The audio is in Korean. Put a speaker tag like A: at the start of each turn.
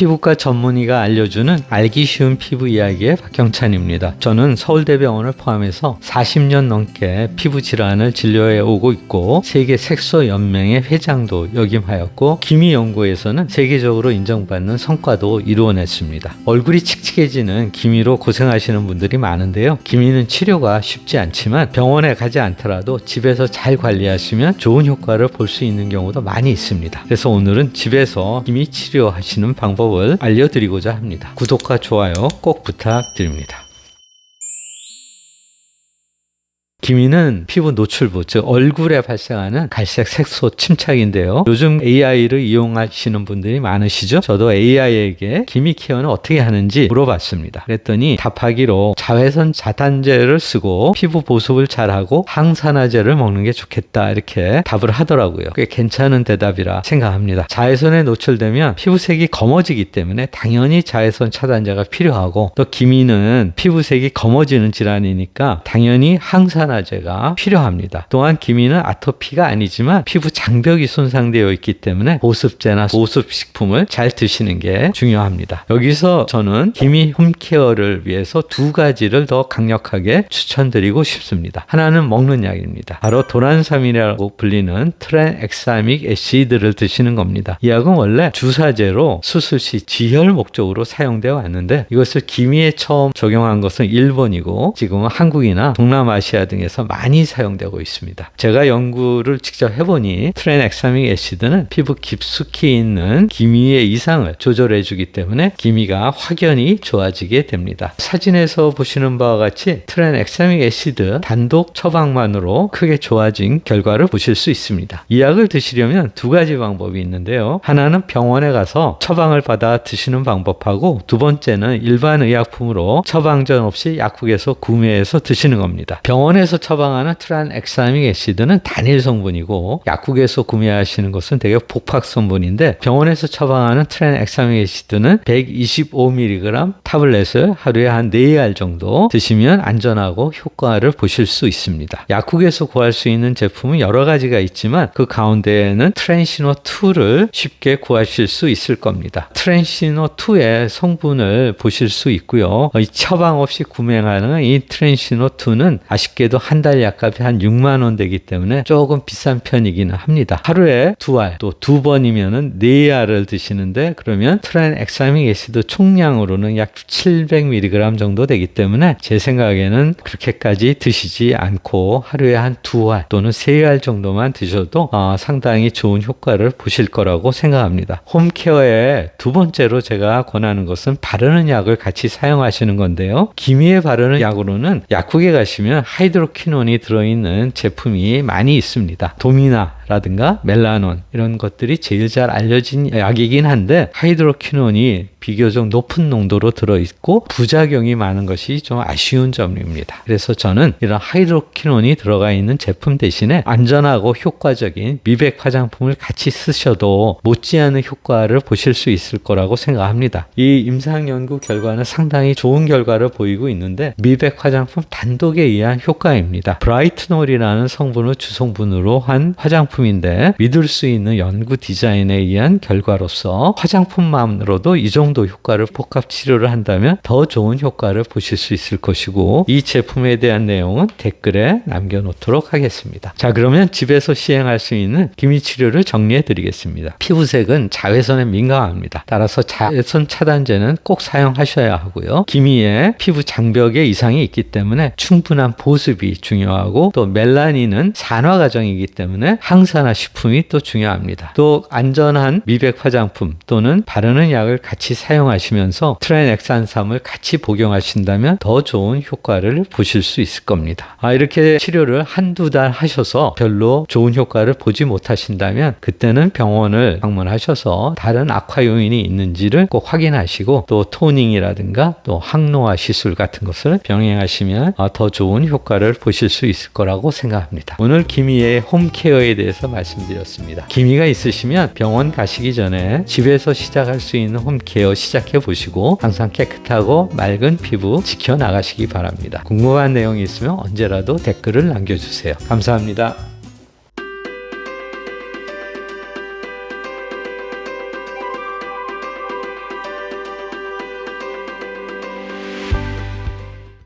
A: 피부과 전문의가 알려주는 알기 쉬운 피부 이야기의 박경찬입니다. 저는 서울대병원을 포함해서 40년 넘게 피부 질환을 진료해 오고 있고 세계 색소 연맹의 회장도 역임하였고 기미 연구에서는 세계적으로 인정받는 성과도 이루어냈습니다. 얼굴이 칙칙해지는 기미로 고생하시는 분들이 많은데요. 기미는 치료가 쉽지 않지만 병원에 가지 않더라도 집에서 잘 관리하시면 좋은 효과를 볼 수 있는 경우도 많이 있습니다. 그래서 오늘은 집에서 기미 치료하시는 방법 을 알려드리고자 합니다. 구독과 좋아요 꼭 부탁드립니다. 기미는 피부 노출부, 즉 얼굴에 발생하는 갈색 색소 침착인데요. 요즘 AI를 이용하시는 분들이 많으시죠? 저도 AI에게 기미 케어는 어떻게 하는지 물어봤습니다. 그랬더니 답하기로 자외선 차단제를 쓰고 피부 보습을 잘하고 항산화제를 먹는 게 좋겠다 이렇게 답을 하더라고요. 꽤 괜찮은 대답이라 생각합니다. 자외선에 노출되면 피부색이 검어지기 때문에 당연히 자외선 차단제가 필요하고 또 기미는 피부색이 검어지는 질환이니까 당연히 항산화 항산화제가 필요합니다. 또한 기미는 아토피가 아니지만 피부 장벽이 손상되어 있기 때문에 보습제나 보습식품을 잘 드시는 게 중요합니다. 여기서 저는 기미 홈케어를 위해서 두 가지를 더 강력하게 추천드리고 싶습니다. 하나는 먹는 약입니다. 바로 도란삼이라고 불리는 트렌엑사믹 애시드를 드시는 겁니다. 이 약은 원래 주사제로 수술 시 지혈 목적으로 사용되어 왔는데 이것을 기미에 처음 적용한 것은 일본이고 지금은 한국이나 동남아시아 등 등에서 많이 사용되고 있습니다. 제가 연구를 직접 해보니 트렌엑사믹 애시드는 피부 깊숙이 있는 기미의 이상을 조절해 주기 때문에 기미가 확연히 좋아지게 됩니다. 사진에서 보시는 바와 같이 트렌엑사믹 애시드 단독 처방만으로 크게 좋아진 결과를 보실 수 있습니다. 이 약을 드시려면 두 가지 방법이 있는데요. 하나는 병원에 가서 처방을 받아 드시는 방법하고 두 번째는 일반 의약품으로 처방전 없이 약국에서 구매해서 드시는 겁니다. 병원에서 병원에서 처방하는 트란엑사믹 애시드는 단일 성분이고 약국에서 구매하시는 것은 대개 복합 성분인데 병원에서 처방하는 트란엑사믹 애시드는 125mg 타블렛을 하루에 한 4알 정도 드시면 안전하고 효과를 보실 수 있습니다. 약국에서 구할 수 있는 제품은 여러 가지가 있지만 그 가운데에는 트랜시노 2를 쉽게 구하실 수 있을 겁니다. 트랜시노 2의 성분을 보실 수 있고요. 이 처방 없이 구매하는 이 트랜시노 2는 아쉽게도 한 달 약값이 한 6만 원 되기 때문에 조금 비싼 편이기는 합니다. 하루에 두 알, 또 두 번이면은 네 알을 드시는데 그러면 트란 엑사믹 애시드 총량으로는 약 700mg 정도 되기 때문에 제 생각에는 그렇게까지 드시지 않고 하루에 한 두 알 또는 세 알 정도만 드셔도 어, 상당히 좋은 효과를 보실 거라고 생각합니다. 홈케어에 두 번째로 제가 권하는 것은 바르는 약을 같이 사용하시는 건데요. 기미에 바르는 약으로는 약국에 가시면 하이드로 하이드로퀴논이 들어있는 제품이 많이 있습니다. 도미나 라든가 멜라논 이런 것들이 제일 잘 알려진 약이긴 한데 하이드로퀴논이 비교적 높은 농도로 들어있고 부작용이 많은 것이 좀 아쉬운 점입니다. 그래서 저는 이런 하이드로퀴논이 들어가 있는 제품 대신에 안전하고 효과적인 미백 화장품을 같이 쓰셔도 못지않은 효과를 보실 수 있을 거라고 생각합니다. 이 임상 연구 결과는 상당히 좋은 결과를 보이고 있는데 미백 화장품 단독에 의한 효과입니다. 브라이트놀이라는 성분을 주성분으로 한 화장품 제품인데 믿을 수 있는 연구 디자인에 의한 결과로서 화장품만으로도 이 정도 효과를 복합 치료를 한다면 더 좋은 효과를 보실 수 있을 것이고 이 제품에 대한 내용은 댓글에 남겨놓도록 하겠습니다. 자 그러면 집에서 시행할 수 있는 기미 치료를 정리해 드리겠습니다. 피부색은 자외선에 민감합니다. 따라서 자외선 차단제는 꼭 사용하셔야 하고요. 기미에 피부 장벽에 이상이 있기 때문에 충분한 보습이 중요하고 또 멜라닌은 산화 과정이기 때문에 항상 항산화 식품이 또 중요합니다. 또 안전한 미백 화장품 또는 바르는 약을 같이 사용하시면서 트라이넥산삼을 같이 복용하신다면 더 좋은 효과를 보실 수 있을 겁니다. 아, 이렇게 치료를 한두 달 하셔서 별로 좋은 효과를 보지 못하신다면 그때는 병원을 방문하셔서 다른 악화 요인이 있는지를 꼭 확인하시고 또 토닝이라든가 또 항노화 시술 같은 것을 병행하시면 아, 더 좋은 효과를 보실 수 있을 거라고 생각합니다. 오늘 김희의 홈케어에 대해서 대해서 말씀드렸습니다. 기미가 있으시면 병원 가시기 전에 집에서 시작할 수 있는 홈케어 시작해 보시고 항상 깨끗하고 맑은 피부 지켜 나가시기 바랍니다. 궁금한 내용이 있으면 언제라도 댓글을 남겨주세요. 감사합니다.